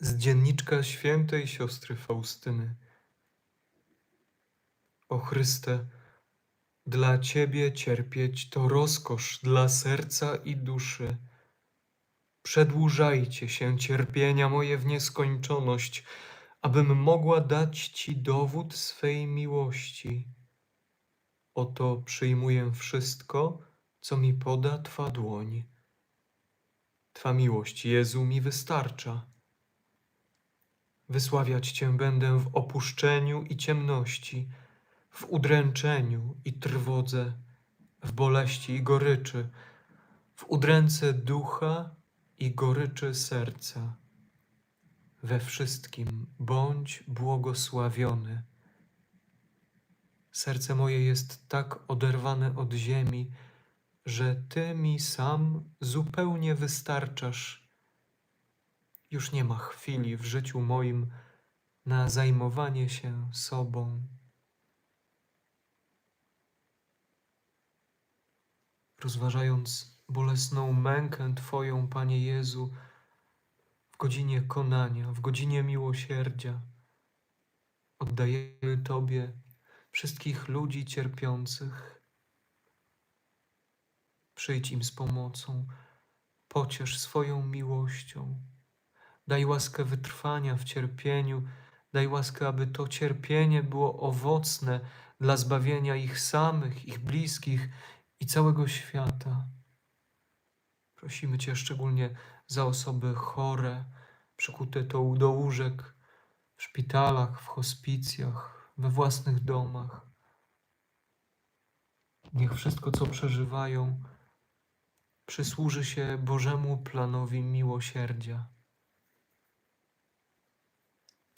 Z dzienniczka świętej siostry Faustyny. O Chryste, dla Ciebie cierpieć to rozkosz dla serca i duszy. Przedłużajcie się cierpienia moje w nieskończoność, abym mogła dać Ci dowód swej miłości. Oto przyjmuję wszystko, co mi poda Twa dłoń. Twa miłość, Jezu, mi wystarcza. Wysławiać Cię będę w opuszczeniu i ciemności, w udręczeniu i trwodze, w boleści i goryczy, w udręce ducha i goryczy serca. We wszystkim bądź błogosławiony. Serce moje jest tak oderwane od ziemi, że Ty mi sam zupełnie wystarczasz. Już nie ma chwili w życiu moim na zajmowanie się sobą. Rozważając bolesną mękę Twoją, Panie Jezu, w godzinie konania, w godzinie miłosierdzia, oddajemy Tobie wszystkich ludzi cierpiących. Przyjdź im z pomocą, pociesz swoją miłością. Daj łaskę wytrwania w cierpieniu, daj łaskę, aby to cierpienie było owocne dla zbawienia ich samych, ich bliskich i całego świata. Prosimy Cię szczególnie za osoby chore, przykute to do łóżek, w szpitalach, w hospicjach, we własnych domach. Niech wszystko, co przeżywają, przysłuży się Bożemu planowi miłosierdzia.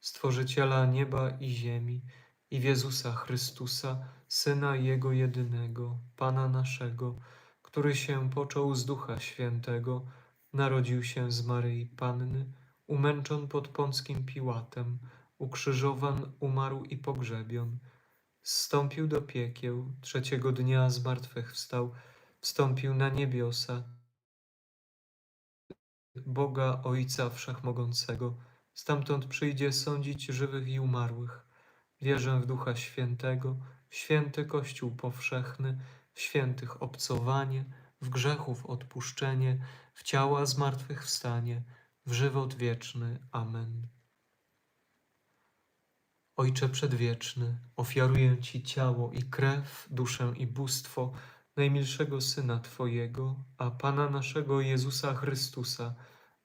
Stworzyciela nieba i ziemi i w Jezusa Chrystusa, Syna Jego jedynego, Pana naszego, który się począł z Ducha Świętego, narodził się z Maryi Panny, umęczon pod Pąckim Piłatem, ukrzyżowan, umarł i pogrzebion, zstąpił do piekieł, trzeciego dnia zmartwychwstał, wstąpił na niebiosa, Boga Ojca Wszechmogącego, stamtąd przyjdzie sądzić żywych i umarłych. Wierzę w Ducha Świętego, w święty Kościół powszechny, w świętych obcowanie, w grzechów odpuszczenie, w ciała zmartwychwstanie, w żywot wieczny. Amen. Ojcze Przedwieczny, ofiaruję Ci ciało i krew, duszę i bóstwo najmilszego Syna Twojego, a Pana naszego Jezusa Chrystusa,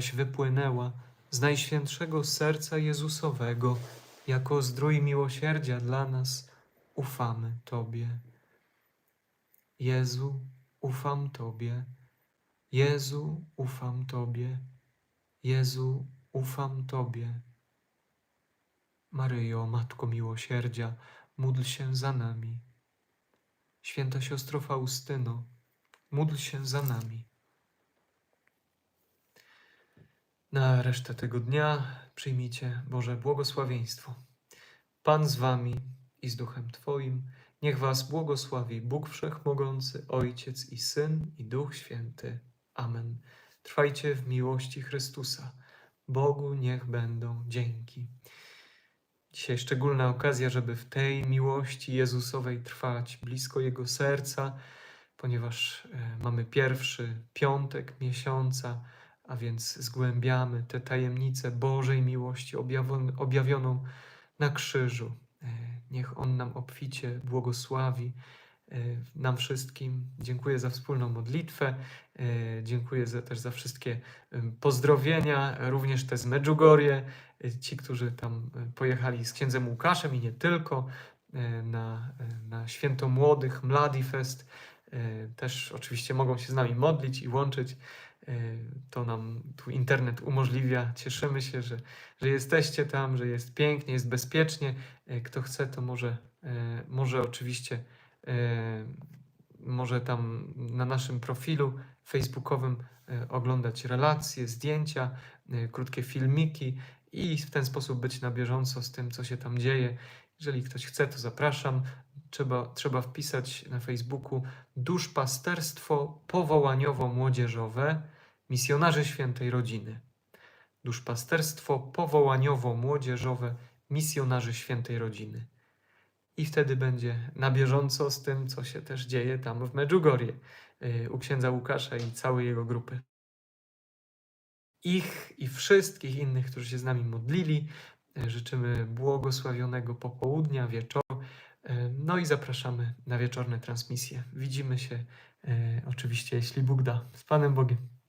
Wypłynęła z najświętszego serca Jezusowego, jako zdrój miłosierdzia dla nas, ufamy Tobie. Jezu, ufam Tobie. Jezu, ufam Tobie. Jezu, ufam Tobie. Maryjo, Matko Miłosierdzia, módl się za nami. Święta siostro Faustyno, módl się za nami. Na resztę tego dnia przyjmijcie Boże błogosławieństwo. Pan z wami i z duchem Twoim. Niech was błogosławi Bóg Wszechmogący, Ojciec i Syn i Duch Święty. Amen. Trwajcie w miłości Chrystusa. Bogu niech będą dzięki. Dzisiaj szczególna okazja, żeby w tej miłości Jezusowej trwać blisko Jego serca, ponieważ e, mamy pierwszy piątek miesiąca, a więc zgłębiamy te tajemnice Bożej miłości objawioną na krzyżu. E, niech On nam obficie błogosławi e, nam wszystkim. Dziękuję za wspólną modlitwę. E, dziękuję za, też za wszystkie pozdrowienia, również te z Medjugorje, ci, którzy tam pojechali z księdzem Łukaszem i nie tylko na, na święto młodych, Mladi Fest. Też oczywiście mogą się z nami modlić i łączyć. To nam tu internet umożliwia. Cieszymy się, że, że jesteście tam, że jest pięknie, jest bezpiecznie. Kto chce, to może, może oczywiście może tam na naszym profilu facebookowym oglądać relacje, zdjęcia, krótkie filmiki i w ten sposób być na bieżąco z tym, co się tam dzieje. Jeżeli ktoś chce, to zapraszam. Trzeba, trzeba wpisać na Facebooku duszpasterstwo powołaniowo-młodzieżowe misjonarze świętej rodziny. Duszpasterstwo powołaniowo-młodzieżowe misjonarzy świętej rodziny. I wtedy będzie na bieżąco z tym, co się też dzieje tam w Medjugorje y, u księdza Łukasza i całej jego grupy. Ich i wszystkich innych, którzy się z nami modlili, y, życzymy błogosławionego popołudnia, wieczoru. Y, no i zapraszamy na wieczorne transmisje. Widzimy się oczywiście, jeśli Bóg da. Z Panem Bogiem.